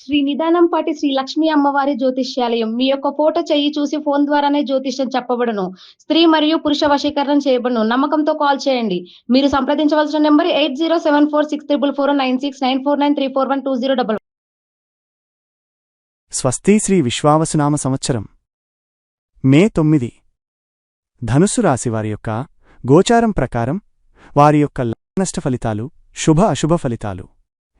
శ్రీ నిదానంపాటి శ్రీ లక్ష్మీ అమ్మవారి జ్యోతిష్యాలయం. మీ యొక్క ఫోటో చెయ్యి చూసి ఫోన్ ద్వారానే జ్యోతిష్యం చెప్పబడను. స్త్రీ మరియు పురుష వశీకరణం చేయబడను. నమ్మకంతో కాల్ చేయండి. మీరు సంప్రదించవలసిన number eight zero seven four six triple four nine six nine four nine three four one two zero double. స్వస్తి శ్రీ విశ్వావసునామ సంవత్సరం. మే తొమ్మిది. ధనుస్సు రాశి వారి యొక్క గోచారం ప్రకారం వారి యొక్క నష్ట ఫలితాలు శుభ అశుభ ఫలితాలు.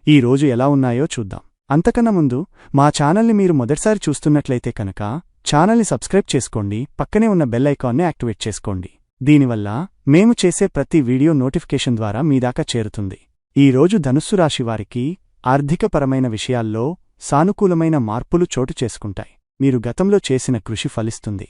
ఈ రోజు ఎలా ఉన్నాయో చూద్దాం. అంతకన్నా ముందు మా ఛానల్ని మీరు మొదటిసారి చూస్తున్నట్లయితే కనుక ఛానల్ని సబ్స్క్రైబ్ చేసుకోండి పక్కనే ఉన్న బెల్ ఐకాన్ని యాక్టివేట్ చేసుకోండి. దీనివల్ల మేము చేసే ప్రతి వీడియో నోటిఫికేషన్ ద్వారా మీదాకా చేరుతుంది. ఈ రోజు ధనుస్సు రాశి వారికి ఆర్థికపరమైన విషయాల్లో సానుకూలమైన మార్పులు చోటు చేసుకుంటాయి. మీరు గతంలో చేసిన కృషి ఫలిస్తుంది.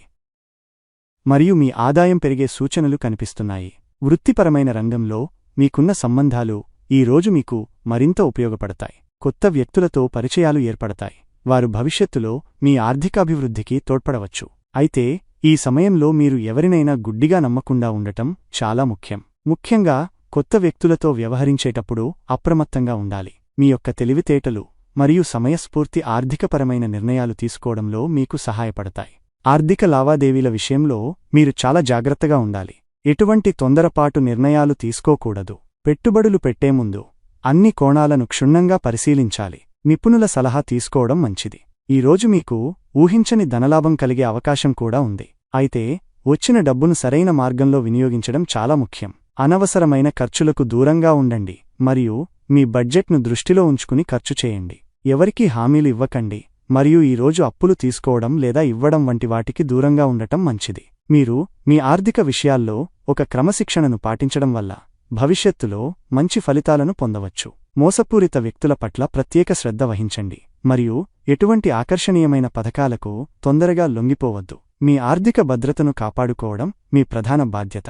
మరియు మీ ఆదాయం పెరిగే సూచనలు కనిపిస్తున్నాయి. వృత్తిపరమైన రంగంలో మీకున్న సంబంధాలు ఈ రోజు మీకు మరింత ఉపయోగపడతాయి. కొత్త వ్యక్తులతో పరిచయాలు ఏర్పడతాయి. వారు భవిష్యత్తులో మీ ఆర్థికాభివృద్ధికి తోడ్పడవచ్చు. అయితే ఈ సమయంలో మీరు ఎవరినైనా గుడ్డిగా నమ్మకుండా ఉండటం చాలా ముఖ్యం. ముఖ్యంగా కొత్త వ్యక్తులతో వ్యవహరించేటప్పుడు అప్రమత్తంగా ఉండాలి. మీ యొక్క తెలివితేటలు మరియు సమయస్ఫూర్తి ఆర్థికపరమైన నిర్ణయాలు తీసుకోవడంలో మీకు సహాయపడతాయి. ఆర్థిక లావాదేవీల విషయంలో మీరు చాలా జాగ్రత్తగా ఉండాలి. ఎటువంటి తొందరపాటు నిర్ణయాలు తీసుకోకూడదు. పెట్టుబడులు పెట్టే ముందు అన్ని కోణాలను క్షుణ్ణంగా పరిశీలించాలి. నిపుణుల సలహా తీసుకోవడం మంచిది. ఈరోజు మీకు ఊహించని ధనలాభం కలిగే అవకాశం కూడా ఉంది. అయితే వచ్చిన డబ్బును సరైన మార్గంలో వినియోగించడం చాలా ముఖ్యం. అనవసరమైన ఖర్చులకు దూరంగా ఉండండి మరియు మీ బడ్జెట్ను దృష్టిలో ఉంచుకుని ఖర్చు చేయండి. ఎవరికీ హామీలు ఇవ్వకండి మరియు ఈ రోజు అప్పులు తీసుకోవడం లేదా ఇవ్వడం వంటి వాటికి దూరంగా ఉండటం మంచిది. మీరు మీ ఆర్థిక విషయాల్లో ఒక క్రమశిక్షణను పాటించడం వల్ల భవిష్యత్తులో మంచి ఫలితాలను పొందవచ్చు. మోసపూరిత వ్యక్తుల పట్ల ప్రత్యేక శ్రద్ధ వహించండి. మరియు ఎటువంటి ఆకర్షణీయమైన పథకాలకు తొందరగా లొంగిపోవద్దు. మీ ఆర్థిక భద్రతను కాపాడుకోవడం మీ ప్రధాన బాధ్యత.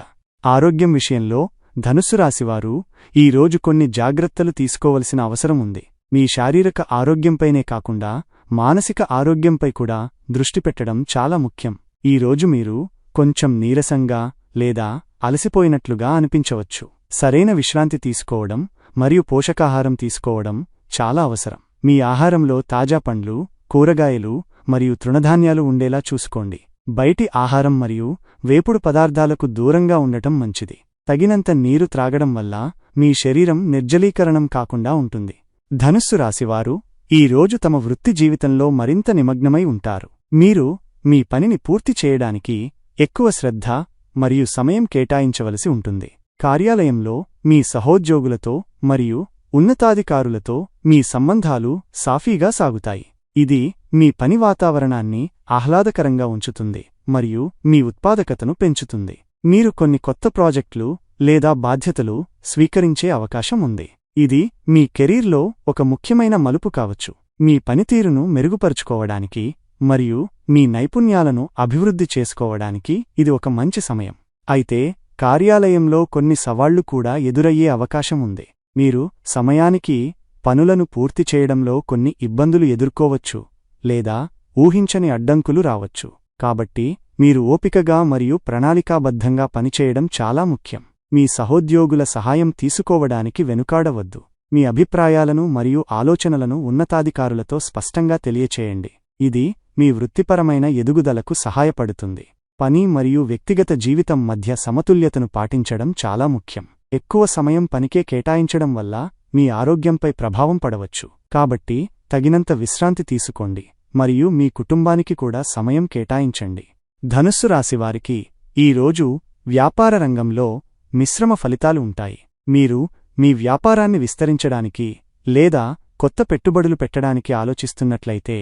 ఆరోగ్యం విషయంలో ధనుస్సు రాశివారు ఈ రోజు కొన్ని జాగ్రత్తలు తీసుకోవలసిన అవసరం ఉంది. మీ శారీరక ఆరోగ్యంపైనే కాకుండా మానసిక ఆరోగ్యంపై కూడా దృష్టి పెట్టడం చాలా ముఖ్యం. ఈ రోజు మీరు కొంచెం నీరసంగా లేదా అలసిపోయినట్లుగా అనిపించవచ్చు. సరైన విశ్రాంతి తీసుకోవడం మరియు పోషకాహారం తీసుకోవడం చాలా అవసరం. మీ ఆహారంలో తాజా పండ్లు కూరగాయలు మరియు తృణధాన్యాలు ఉండేలా చూసుకోండి. బయటి ఆహారం మరియు వేపుడు పదార్థాలకు దూరంగా ఉండటం మంచిది. తగినంత నీరు త్రాగడం వల్ల మీ శరీరం నిర్జలీకరణం కాకుండా ఉంటుంది. ధనుస్సు రాశివారు ఈ రోజు తమ వృత్తి జీవితంలో మరింత నిమగ్నమై ఉంటారు. మీరు మీ పనిని పూర్తి చేయడానికి ఎక్కువ శ్రద్ధ మరియు సమయం కేటాయించవలసి ఉంటుంది. కార్యాలయంలో మీ సహోద్యోగులతో మరియు ఉన్నతాధికారులతో మీ సంబంధాలు సాఫీగా సాగుతాయి. ఇది మీ పని వాతావరణాన్ని ఆహ్లాదకరంగా ఉంచుతుంది మరియు మీ ఉత్పాదకతను పెంచుతుంది. మీరు కొన్ని కొత్త ప్రాజెక్టులు లేదా బాధ్యతలు స్వీకరించే అవకాశం ఉంది. ఇది మీ కెరీర్లో ఒక ముఖ్యమైన మలుపు కావచ్చు. మీ పనితీరును మెరుగుపరుచుకోవడానికి మరియు మీ నైపుణ్యాలను అభివృద్ధి చేసుకోవడానికి ఇది ఒక మంచి సమయం. అయితే కార్యాలయంలో కొన్ని సవాళ్ళు కూడా ఎదురయ్యే అవకాశం ఉంది. మీరు సమయానికి పనులను పూర్తి చేయడంలో కొన్ని ఇబ్బందులు ఎదుర్కోవచ్చు లేదా ఊహించని అడ్డంకులు రావచ్చు. కాబట్టి మీరు ఓపికగా మరియు ప్రణాళికాబద్ధంగా పనిచేయడం చాలా ముఖ్యం. మీ సహోద్యోగుల సహాయం తీసుకోవడానికి వెనుకాడవద్దు. మీ అభిప్రాయాలను మరియు ఆలోచనలను ఉన్నతాధికారులతో స్పష్టంగా తెలియచేయండి. ఇది మీ వృత్తిపరమైన ఎదుగుదలకు సహాయపడుతుంది. పని మరియు వ్యక్తిగత జీవితం మధ్య సమతుల్యతను పాటించడం చాలా ముఖ్యం. ఎక్కువ సమయం పనికే కేటాయించడం వల్ల మీ ఆరోగ్యంపై ప్రభావం పడవచ్చు. కాబట్టి తగినంత విశ్రాంతి తీసుకోండి మరియు మీ కుటుంబానికి కూడా సమయం కేటాయించండి. ధనుస్సు రాశివారికి ఈ రోజు వ్యాపార రంగంలో మిశ్రమ ఫలితాలు ఉంటాయి. మీరు మీ వ్యాపారాన్ని విస్తరించడానికి లేదా కొత్త పెట్టుబడులు పెట్టడానికి ఆలోచిస్తున్నట్లయితే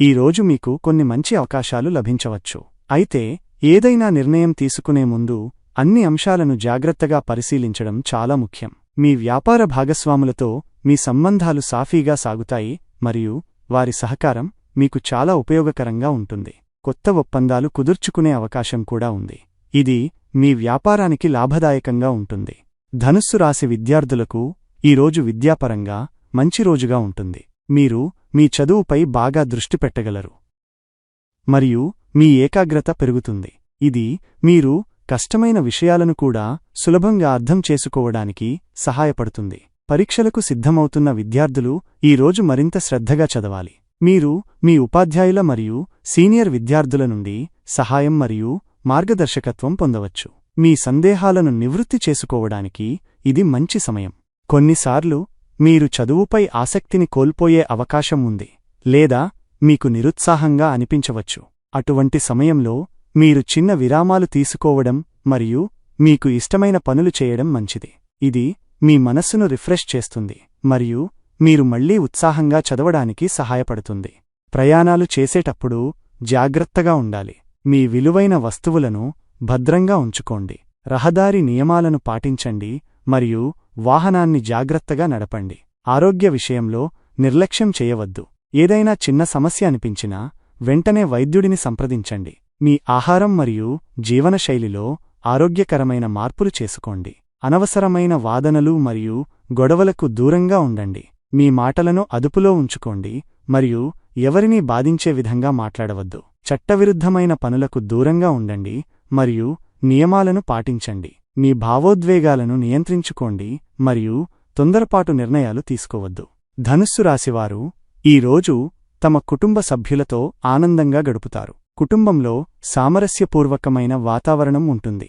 ఈ రోజు మీకు కొన్ని మంచి అవకాశాలు లభించవచ్చు. అయితే ఏదైనా నిర్ణయం తీసుకునే ముందు అన్ని అంశాలను జాగ్రత్తగా పరిశీలించడం చాలా ముఖ్యం. మీ వ్యాపార భాగస్వాములతో మీ సంబంధాలు సాఫీగా సాగుతాయి మరియు వారి సహకారం మీకు చాలా ఉపయోగకరంగా ఉంటుంది. కొత్త ఒప్పందాలు కుదుర్చుకునే అవకాశం కూడా ఉంది. ఇది మీ వ్యాపారానికి లాభదాయకంగా ఉంటుంది. ధనుస్సు రాశి విద్యార్థులకు ఈరోజు విద్యాపరంగా మంచి రోజుగా ఉంటుంది. మీరు మీ చదువుపై బాగా దృష్టి పెట్టగలరు. మరియు మీ ఏకాగ్రత పెరుగుతుంది. ఇది మీరు కష్టమైన విషయాలను కూడా సులభంగా అర్థం చేసుకోవడానికి సహాయపడుతుంది. పరీక్షలకు సిద్ధమవుతున్న విద్యార్థులు ఈరోజు మరింత శ్రద్ధగా చదవాలి. మీరు మీ ఉపాధ్యాయుల మరియు సీనియర్ విద్యార్థుల నుండి సహాయం మరియు మార్గదర్శకత్వం పొందవచ్చు. మీ సందేహాలను నివృత్తి చేసుకోవడానికి ఇది మంచి సమయం. కొన్నిసార్లు మీరు చదువుపై ఆసక్తిని కోల్పోయే అవకాశం ఉంది లేదా మీకు నిరుత్సాహంగా అనిపించవచ్చు. అటువంటి సమయంలో మీరు చిన్న విరామాలు తీసుకోవడం మరియు మీకు ఇష్టమైన పనులు చేయడం మంచిది. ఇది మీ మనస్సును రిఫ్రెష్ చేస్తుంది మరియు మీరు మళ్ళీ ఉత్సాహంగా చదవడానికి సహాయపడుతుంది. ప్రయాణాలు చేసేటప్పుడు జాగ్రత్తగా ఉండాలి. మీ విలువైన వస్తువులను భద్రంగా ఉంచుకోండి. రహదారి నియమాలను పాటించండి మరియు వాహనాన్ని జాగ్రత్తగా నడపండి. ఆరోగ్య విషయంలో నిర్లక్ష్యం చేయవద్దు. ఏదైనా చిన్న సమస్య అనిపించినా వెంటనే వైద్యుడిని సంప్రదించండి. మీ ఆహారం మరియు జీవనశైలిలో ఆరోగ్యకరమైన మార్పులు చేసుకోండి. అనవసరమైన వాదనలు మరియు గొడవలకు దూరంగా ఉండండి. మీ మాటలను అదుపులో ఉంచుకోండి మరియు ఎవరినీ బాధించే విధంగా మాట్లాడవద్దు. చట్టవిరుద్ధమైన పనులకు దూరంగా ఉండండి మరియు నియమాలను పాటించండి. మీ భావోద్వేగాలను నియంత్రించుకోండి మరియు తొందరపాటు నిర్ణయాలు తీసుకోవద్దు. ధనుస్సు రాశివారు ఈ రోజు తమ కుటుంబ సభ్యులతో ఆనందంగా గడుపుతారు. కుటుంబంలో సామరస్యపూర్వకమైన వాతావరణం ఉంటుంది.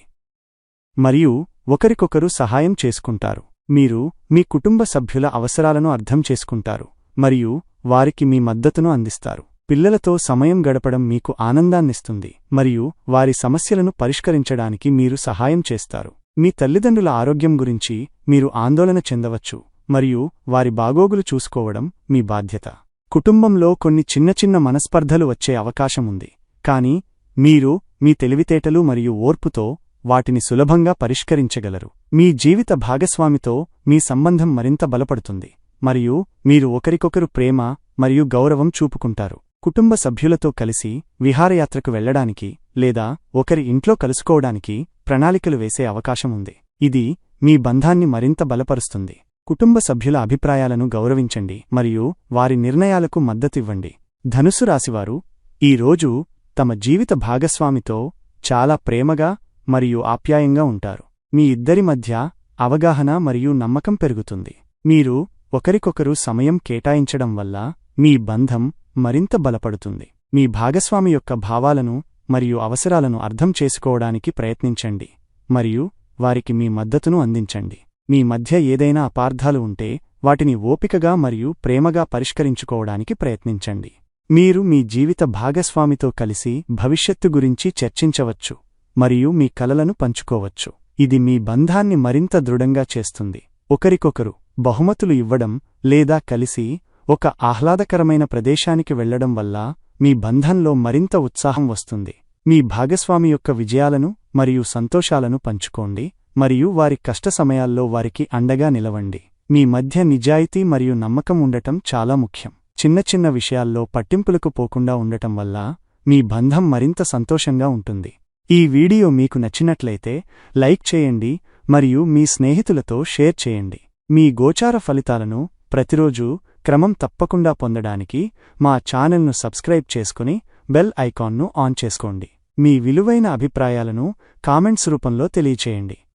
మరియు ఒకరికొకరు సహాయం చేసుకుంటారు. మీరు మీ కుటుంబ సభ్యుల అవసరాలను అర్థం చేసుకుంటారు. మరియు వారికి మీ మద్దతును అందిస్తారు. పిల్లలతో సమయం గడపడం మీకు ఆనందాన్నిస్తుంది. మరియు వారి సమస్యలను పరిష్కరించడానికి మీరు సహాయం చేస్తారు. మీ తల్లిదండ్రుల ఆరోగ్యం గురించి మీరు ఆందోళన చెందవచ్చు. మరియు వారి బాగోగులు చూసుకోవడం మీ బాధ్యత. కుటుంబంలో కొన్ని చిన్న చిన్న మనస్పర్ధలు వచ్చే అవకాశముంది. కాని మీరు మీ తెలివితేటలు మరియు ఓర్పుతో వాటిని సులభంగా పరిష్కరించగలరు. మీ జీవిత భాగస్వామితో మీ సంబంధం మరింత బలపడుతుంది మరియు మీరు ఒకరికొకరు ప్రేమ మరియు గౌరవం చూపుకుంటారు. కుటుంబ సభ్యులతో కలిసి విహారయాత్రకు వెళ్ళడానికి లేదా ఒకరి ఇంట్లో కలుసుకోవడానికి ప్రణాళికలు వేసే అవకాశముంది. ఇది మీ బంధాన్ని మరింత బలపరుస్తుంది. కుటుంబ సభ్యుల అభిప్రాయాలను గౌరవించండి మరియు వారి నిర్ణయాలకు మద్దతివ్వండి. ధనుసు రాశివారు ఈ రోజు తమ జీవిత భాగస్వామితో చాలా ప్రేమగా మరియు ఆప్యాయంగా ఉంటారు. మీ ఇద్దరి మధ్య అవగాహన మరియు నమ్మకం పెరుగుతుంది. మీరు ఒకరికొకరు సమయం కేటాయించడం వల్ల మీ బంధం మరింత బలపడుతుంది. మీ భాగస్వామి యొక్క భావాలను మరియు అవసరాలను అర్థం చేసుకోవడానికి ప్రయత్నించండి మరియు వారికి మీ మద్దతును అందించండి. మీ మధ్య ఏదైనా అపార్థాలు ఉంటే వాటిని ఓపికగా మరియు ప్రేమగా పరిష్కరించుకోవడానికి ప్రయత్నించండి. మీరు మీ జీవిత భాగస్వామితో కలిసి భవిష్యత్తు గురించి చర్చించవచ్చు మరియు మీ కలలను పంచుకోవచ్చు. ఇది మీ బంధాన్ని మరింత దృఢంగా చేస్తుంది. ఒకరికొకరు బహుమతులు ఇవ్వడం లేదా కలిసి ఒక ఆహ్లాదకరమైన ప్రదేశానికి వెళ్ళడం వల్ల మీ బంధంలో మరింత ఉత్సాహం వస్తుంది. మీ భాగస్వామి యొక్క విజయాలను మరియు సంతోషాలను పంచుకోండి. మరియు వారి కష్ట సమయాల్లో వారికి అండగా నిలవండి. మీ మధ్య నిజాయితీ మరియు నమ్మకం ఉండటం చాలా ముఖ్యం. చిన్న చిన్న విషయాల్లో పట్టింపులకు పోకుండా ఉండటం వల్ల మీ బంధం మరింత సంతోషంగా ఉంటుంది. ఈ వీడియో మీకు నచ్చినట్లయితే లైక్ చేయండి మరియు మీ స్నేహితులతో షేర్ చేయండి. మీ గోచార ఫలితాలను ప్రతిరోజూ క్రమం తప్పకుండా పొందడానికి మా ఛానల్ను సబ్స్క్రైబ్ చేసుకుని బెల్ ఐకాన్ను ఆన్ చేసుకోండి. మీ విలువైన అభిప్రాయాలను కామెంట్స్ రూపంలో తెలియచేయండి.